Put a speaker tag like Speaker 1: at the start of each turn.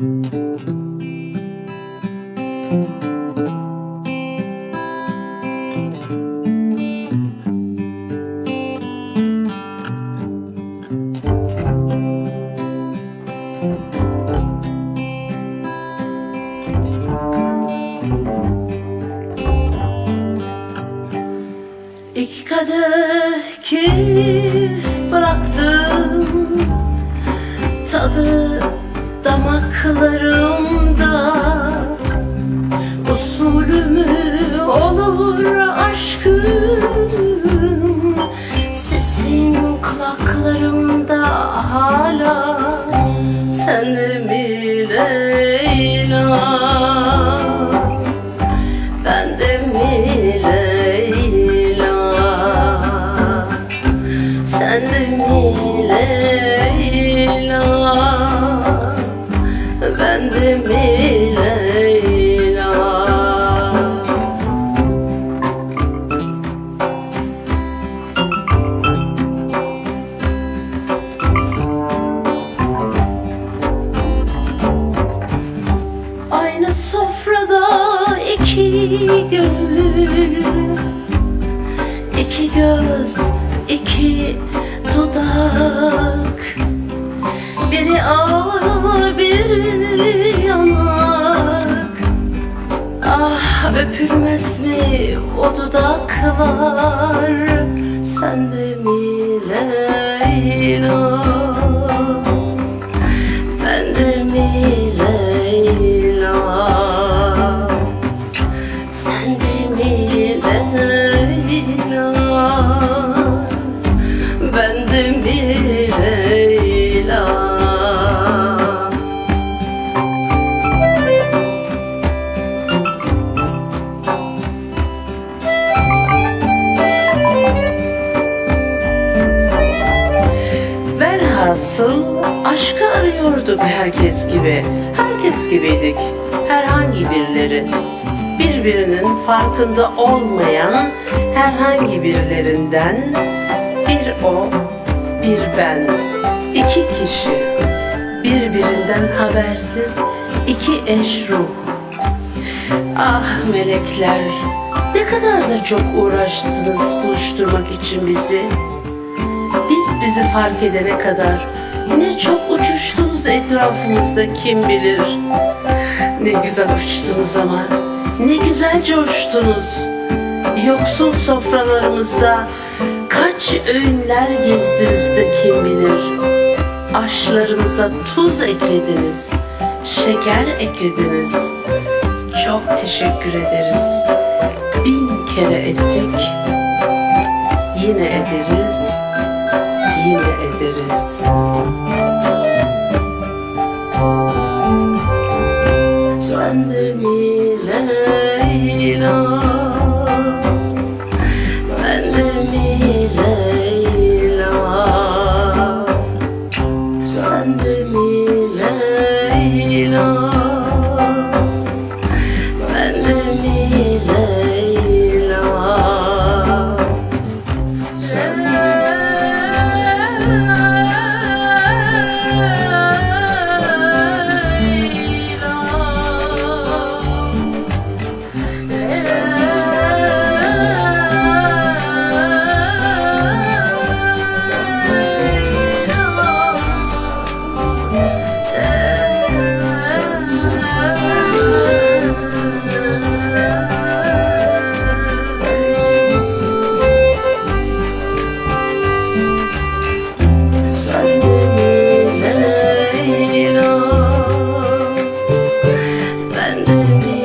Speaker 1: İki kadeh keyif bıraktım Tadı damaklarımda Usulü mü olur aşkım Sesin kulaklarımda hala Sen de mi sofrada iki gönül iki göz, iki dudak. Biri ağır, biri yanak. Ah öpülmez mi o dudaklar? Sen de mi Leyla Velhasıl aşkı arıyorduk herkes gibi. Herkes gibiydik. Herhangi birileri. Birbirinin farkında olmayan herhangi birilerinden bir o, bir ben. iki kişi. Birbirinden habersiz iki eş ruh. Ah melekler, ne kadar da çok uğraştınız buluşturmak için bizi. Biz bizi fark edene kadar ne çok uçuştunuz etrafımızda kim bilir. Ne güzel uçtunuz ama, ne güzel coştunuz. Yoksul sofralarımızda kaç öğünler gezdiniz de kim bilir. Aşlarımıza tuz eklediniz, şeker eklediniz. Çok teşekkür ederiz. Bin kere ettik, yine ederiz, yine ederiz. Sen de mi? Thank you.